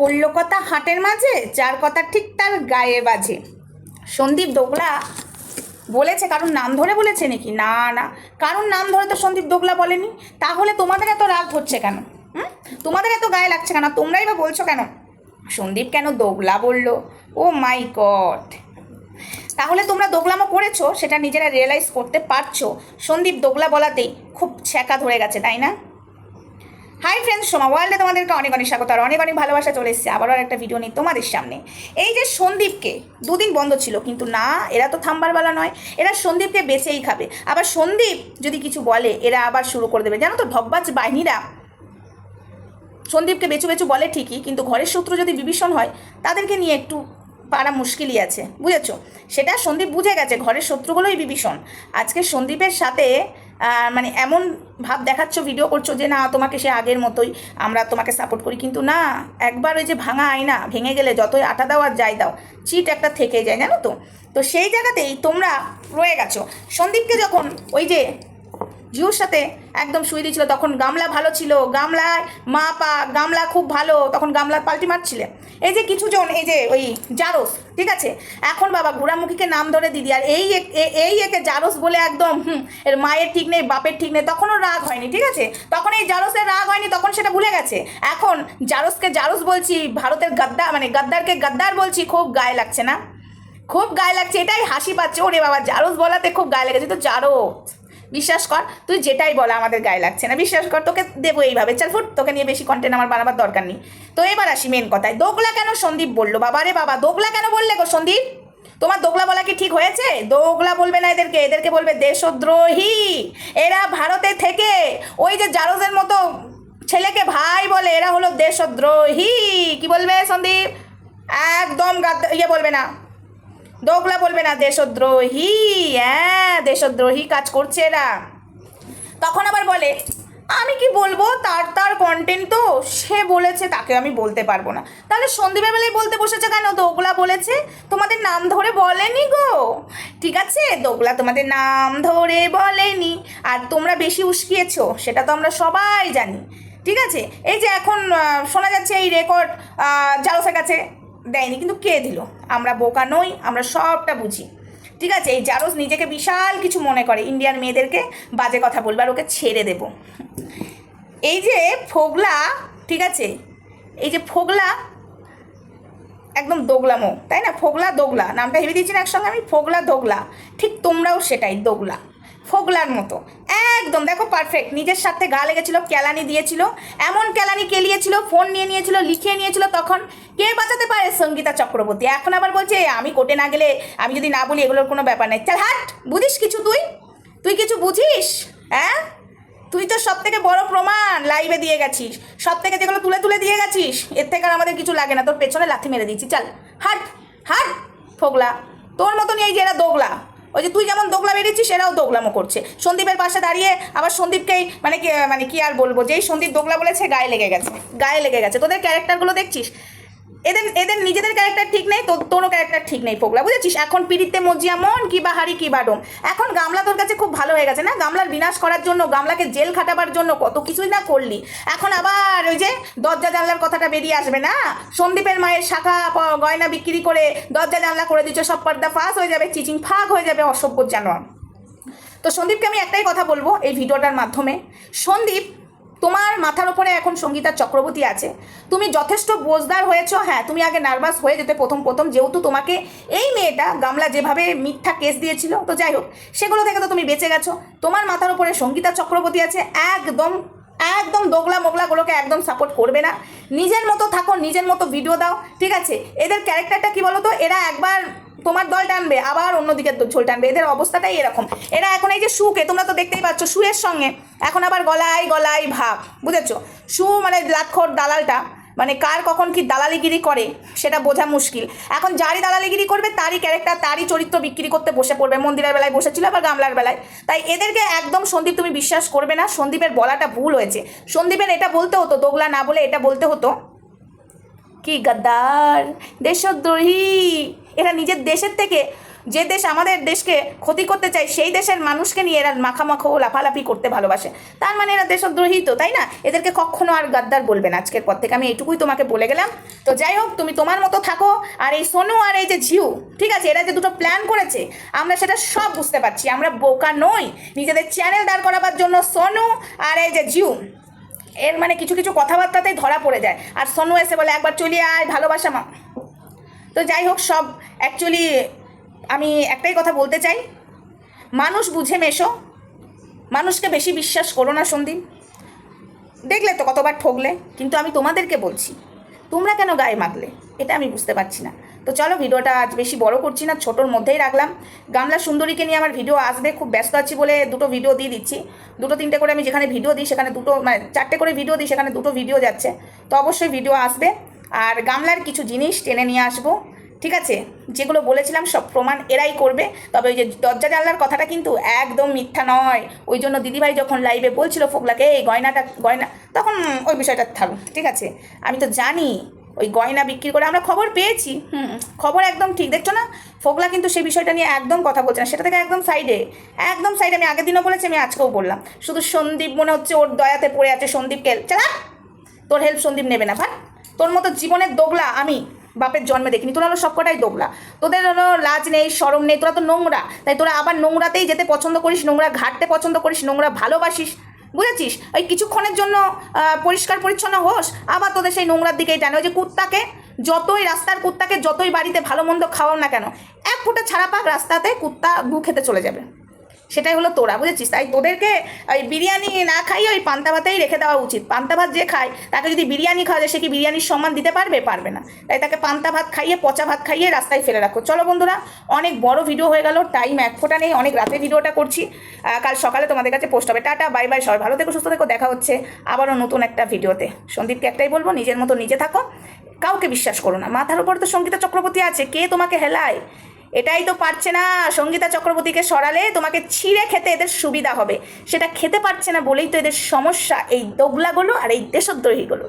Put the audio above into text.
পড়ল কথা হাটের মাঝে, যার কথা ঠিক তার গায়ে বাজে। সন্দীপ দোগলা বলেছে কারণ নাম ধরে বলেছে নাকি? না না। কারণ নাম ধরে তো সন্দীপ দোগলা বলেনি। তাহলে তোমাদের এত রাগ হচ্ছে কেন? হুম? তোমাদের এত গায়ে লাগছে কেন? তোমরাই বা বলছো কেন? সন্দীপ কেন দোগলা বলল? Oh my god. তাহলে তোমরা দোগলামো করেছ, সেটা নিজেরা রিয়েলাইজ করতে পারছ। সন্দীপ দোগলা বলাতেই খুব ছ্যাঁকা ধরে গেছে, তাই না? হাই ফ্রেন্ডস সোমা ওয়ার্ল্ডে তোমাদেরকে অনেক অনেক স্বাগত, আর অনেক অনেক ভালোবাসা চলে এসেছে। আবারও একটা ভিডিও নিয়ে তোমাদের সামনে। এই যে সন্দীপকে, দুদিন বন্ধ ছিল, কিন্তু না, এরা তো থাম্বারওয়ালা নয়, এরা সন্দীপকে বেঁচেই খাবে। আবার সন্দীপ যদি কিছু বলে, এরা আবার শুরু করে দেবে। জানো তো ঢকবাজ বাহিনীরা সন্দীপকে বেচু বেচু বলে ঠিকই, কিন্তু ঘরের শত্রু যদি বিভীষণ হয়, তাদেরকে নিয়ে একটু পারা মুশকিলই আছে। বুঝেছ? সেটা সন্দীপ বুঝে গেছে, ঘরের শত্রুগুলোই বিভীষণ। আজকে সন্দীপের সাথে মানে এমন ভাব দেখাচ্ছ ভিডিও করছ যে না, তোমাকে সে আগের মতোই আমরা তোমাকে সাপোর্ট করি। কিন্তু না, একবার ওই যে ভাঙা আয়না ভেঙে গেলে যতই আটা দাও আর যাই দাও, চিট একটা থেকে যায়, জানো তো? তো সেই জায়গাতেই তোমরা রয়ে গেছো। সন্দীপকে যখন ওই যে জিওর সাথে একদম শুয়ে দিয়েছিল। তখন গামলা ভালো ছিল। গামলায় মা পা, গামলা খুব ভালো। তখন গামলা পাল্টি মারছিলে। এই যে কিছুজন, এই যে ওই জারস, ঠিক আছে? এখন বাবা ঘোড়ামুখীকে নাম ধরে দিদি। আর এই এই একে জারস বলে একদম, হুম, এর মায়ের ঠিক নেই, বাপের ঠিক নেই, তখনও রাগ হয়নি, ঠিক আছে? তখন এই জারসের রাগ হয়নি, তখন সেটা ভুলে গেছে। এখন জারসকে জারস বলছি, ভারতের গাদ্দা মানে গাদ্দারকে গাদ্দার বলছি, খুব গায়ে লাগছে না? খুব গায়ে লাগছে, এটাই হাসি পাচ্ছে। ওরে বাবা, জারস বলাতে খুব গায়ে লেগেছে। তো জারস বিশ্বাস কর, তুই যেটাই বলা আমাদের গায়ে লাগছে না। বিশ্বাস কর, তোকে দেবো এইভাবে। চল ফুট, তোকে নিয়ে বেশি কন্টেন্ট আমার বানাবার দরকার নেই। তো এবার আসি মেন কথায়। দোগলা কেন সন্দীপ বলল? বাবা রে বাবা, দোগলা কেন বললে গো সন্দীপ? তোমার দোগলা বলা কি ঠিক হয়েছে? দোগলা বলবে না এদেরকে এদেরকে বলবে দেশদ্রোহী। এরা ভারতে থেকে ওই যে জারজের মতো ছেলেকে ভাই বলে, এরা হলো দেশদ্রোহী। কি বলবে সন্দীপ? একদম ইয়ে বলবে না। দোগলা বলবে না, দেশদ্রোহী হ্যাঁ দেশদ্রোহী কাজ করছে এরা। তখন আবার বলে, আমি কি বলব, তার তার কন্টেন্ট তো সে বলেছে, তাকে আমি বলতে পারব না। তাহলে সন্দীপের বেলায় বলতে বসেছে কেন? দোগলা বলেছে, তোমাদের নাম ধরে বলেনি গো। ঠিক আছে, দোগলা তোমাদের নাম ধরে বলেনি, আর তোমরা বেশি উস্কিয়েছো, সেটা তো আমরা সবাই জানি। ঠিক আছে, এই যে এখন শোনা যাচ্ছে এই রেকর্ড জালসের কাছে। দেয়নি, কিন্তু কে দিল? আমরা বোকা নই, আমরা সবটা বুঝি। ঠিক আছে, এই জারস নিজেকে বিশাল কিছু মনে করে, ইন্ডিয়ান মেয়েদেরকে বাজে কথা বলবে আর ওকে ছেড়ে দেব। এই যে ফোগলা, ঠিক আছে, এই যে ফোগলা, একদম দোগলামো তাই না? ফোগলা দোগলা, নামটা ভেবে দিয়েছি না একসঙ্গে আমি? ফোগলা দোগলা, ঠিক তোমরাও সেটাই দোগলা। ফোগলার মতো। একদম, দেখো পারফেক্ট নিজের সাথে গা লেগেছিল, কেলানি দিয়েছিল, এমন কেলানি কেলিয়েছিল ফোন নিয়ে নিয়েছিল লিখিয়ে নিয়েছিল তখন। কে বাঁচাতে পারে সঙ্গীতা চক্রবর্তী? এখন আবার বলছে আমি কোর্টে না গেলে, আমি যদি না বলি, এগুলোর কোনো ব্যাপার নেই। চাল, হাট, বুঝিস কিছু তুই? তুই কিছু বুঝিস? হ্যাঁ? তুই তো সব থেকে বড় প্রমাণ লাইভে দিয়ে গেছিস। সব থেকে যেগুলো তুলে তুলে দিয়ে গেছিস, এর থেকে আর আমাদের কিছু লাগে না। তোর পেছনে লাথি মেরে দিয়েছি চল, হাট হাট, ফোগলা। তোর মতনই এই যে এরা দোগলা। ওই যে তুই যেমন দোগলা বেরিয়েছিস এরাও দোগলামো করছে। সন্দীপের পাশে দাঁড়িয়ে আবার সন্দীপকেই মানে মানে কি আর বলব? যেই সন্দীপ দোগলা বলেছে, গায়ে লেগে গেছে। গায়ে লেগে গেছে। তোদের ক্যারেক্টারগুলো দেখছিস? এদের এদের নিজেদের ক্যারেক্টার ঠিক নেই, তো তোরও ক্যারেক্টার ঠিক নেই পোগলা বুঝেছিস? এখন পিড়িতে মজিয়া মন কি বাহারি কি বাডম এখন গামলা তোর কাছে খুব ভালো হয়ে গেছে না? গামলার বিনাশ করার জন্য, গামলাকে জেল খাটাবার জন্য কত কিছুই না করলি। এখন আবার ওই যে দরজা জানলার কথাটা বেরিয়ে আসবে না? সন্দীপের মায়ের শাখা গয়না বিক্রি করে দরজা জানলা করে দিচ্ছ সব পর্দা ফাঁস হয়ে যাবে, চিচিং ফাঁক হয়ে যাবে অসভ্য জানোয়ার। তো সন্দীপকে আমি একটাই কথা বলব এই ভিডিওটার মাধ্যমে। সন্দীপ তোমার মাথার ওপরে এখন সঙ্গীতার চক্রবর্তী আছে। তুমি যথেষ্ট বোঝদার হয়েছো হ্যাঁ তুমি আগে নার্ভাস হয়ে যেতে প্রথম প্রথম, যেহেতু তোমাকে এই মেয়েটা গামলা যেভাবে মিথ্যা কেস দিয়েছিল, তো যাই হোক, সেগুলো থেকে তো তুমি বেঁচে গেছো। তোমার মাথার ওপরে সঙ্গীতা চক্রবর্তী আছে, একদম একদম দোগলা মোগলাগুলোকে একদম সাপোর্ট করবে না। নিজের মতো থাকো, নিজের মতো ভিডিও দাও, ঠিক আছে? এদের ক্যারেক্টারটা কি বলো তো এরা একবার তোমার দল টানবে, আবার অন্যদিকে ঝোল টানবে। এদের অবস্থাটাই এরকম। এরা এখন এই যে শুকে, তোমরা তো দেখতেই পাচ্ছ শুয়ের সঙ্গে। এখন আবার গলায় গলায় ভাব, বুঝেছ? শু মানে লাক্ষর দালালটা মানে কার কখন কি দালালিগিরি করে, সেটা বোঝা মুশকিল। এখন যারই দালালিগিরি করবে, তারই ক্যারেক্টার তারই চরিত্র বিক্রি করতে বসে পড়বে। মন্দিরের বেলায় বসেছিল আবার গামলার বেলায়। তাই এদেরকে একদম সন্দীপ তুমি বিশ্বাস করবে না, সন্দীপের বলাটা ভুল হয়েছে। সন্দীপের এটা বলতে হতো, দোগলা না বলে এটা বলতে হতো। কি গদ্দার, দেশদ্রোহী। এরা নিজের দেশের থেকে যে দেশ আমাদের দেশকে ক্ষতি করতে চায়, সেই দেশের মানুষকে নিয়ে এরা মাখামাখো, লাফালাফি করতে ভালোবাসে। তার মানে এরা দেশদ্রোহী তো, তাই না? এদেরকে কখনো আর গাদ্দার বলবে না আজকের পর থেকে। আমি এইটুকুই তোমাকে বলে গেলাম। তো যাই হোক, তুমি তোমার মতো থাকো। আর এই সোনু আর এই যে ঝিউ, ঠিক আছে? এরা যে দুটো প্ল্যান করেছে, আমরা সেটা সব বুঝতে পারছি। আমরা বোকা নই। নিজেদের চ্যানেল দাঁড় করাবার জন্য সোনু আর এই যে ঝিউ। এর মানে কিছু কিছু কথাবার্তাতেই ধরা পড়ে যায়। আর সোনু এসে বলে, একবার চলিয়ে আয়, ভালোবাসা মা। তো যাই হোক, সব অ্যাকচুয়ালি আমি একটাই কথা বলতে চাই। মানুষ বুঝে মেশো। মানুষকে বেশি বিশ্বাস করো না সন্দীপ। দেখলে তো কতবার ঠকলে কিন্তু আমি তোমাদেরকে বলছি, তোমরা কেন গায়ে মাখলে? এটা আমি বুঝতে পারছি না। তো চলো, ভিডিওটা আজ বেশি বড় করছি না, ছোটোর মধ্যেই রাখলাম। গামলা সুন্দরীকে নিয়ে আমার ভিডিও আসবে, খুব ব্যস্ত আছি বলে দুটো ভিডিও দিয়ে দিচ্ছি। দুটো, তিনটে করে আমি যেখানে ভিডিও দিই, সেখানে দুটো মানে চারটে করে ভিডিও দিই, সেখানে দুটো ভিডিও যাচ্ছে। তো অবশ্যই ভিডিও আসবে। আর গামলার কিছু জিনিস টেনে নিয়ে আসব, ঠিক আছে? যেগুলো বলেছিলাম সব প্রমাণ এরাই করবে। তবে ওই যে দরজা জানলার কথাটা কিন্তু একদম মিথ্যা নয়। ওই জন্য দিদিভাই যখন লাইভে বলছিল ফোকলাকে, এই গয়নাটা, গয়না তখন ওই বিষয়টা থাকুক ঠিক আছে? আমি তো জানি ওই গয়না বিক্রি করে আমরা খবর পেয়েছি। হুম, খবর একদম ঠিক। দেখছ না? ফোকলা কিন্তু সেই বিষয়টা নিয়ে একদম কথা বলছে না। সেটা থেকে একদম সাইডে একদম সাইডে আমি আগের দিনও বলেছি, আমি আজকেও বললাম। শুধু সন্দীপ মনে হচ্ছে ওর দয়াতে পড়ে আছে সন্দীপকে। চালা তোর হেল্প সন্দীপ নেবে না ভাই তোর মতো জীবনের দোগলা আমি বাপের জন্মে দেখিনি। তোরা হলো সবকটাই দোগলা। তোদের হলো লাজ নেই সরম নেই, তোরা তো নোংরা। তাই তোরা আবার নোংরাতেই যেতে পছন্দ করিস, নোংরা ঘাটতে পছন্দ করিস, নোংরা ভালোবাসিস। বুঝেছিস? ওই কিছুক্ষণের জন্য পরিষ্কার পরিচ্ছন্ন হোস, আবার তোদের সেই নোংরার দিকেই টানে। ওই যে কুত্তাকে, যতই রাস্তার কুত্তাকে, যতই বাড়িতে ভালো মন্দ খাওয়াও না কেন, এক ফুটে ছাড়া পাক রাস্তাতে কুত্তা গু খেতে চলে যাবে। সেটাই হলো তোরা, বুঝেছিস? তাই তোদেরকে ওই বিরিয়ানি না খাইয়ে ওই পান্তা ভাতেই রেখে দেওয়া উচিত। পান্তা ভাত যে খায়, তাকে যদি বিরিয়ানি খাওয়া যায়, সে কি বিরিয়ানির সম্মান দিতে পারবে? পারবে না। তাই তাকে পান্তা ভাত খাইয়ে, পচা ভাত খাইয়ে রাস্তায় ফেলে রাখো। চলো বন্ধুরা, অনেক বড় ভিডিও হয়ে গেল টাইম এক ফোঁটা নেই, অনেক রাতে ভিডিওটা করছি। কাল সকালে তোমাদের কাছে পোস্ট হবে। টাটা বাই বাই সবাই ভালো থেকো, সুস্থ থেকো, দেখা হচ্ছে আবারও নতুন একটা ভিডিওতে সন্দীপকে একটাই বলব, নিজের মতো নিজে থাকো। কাউকে বিশ্বাস করো না। মাথার উপর তো সঙ্গীতা চক্রবর্তী আছে, কে তোমাকে হেলায়? এটাই তো পারছে না সঙ্গীতা চক্রবর্তীকে সরালে তোমাকে ছিঁড়ে খেতে এদের সুবিধা হবে। সেটা খেতে পারছে না বলেই তো এদের সমস্যা এই দোগলাগুলো আর এই দেশদ্রোহীগুলো।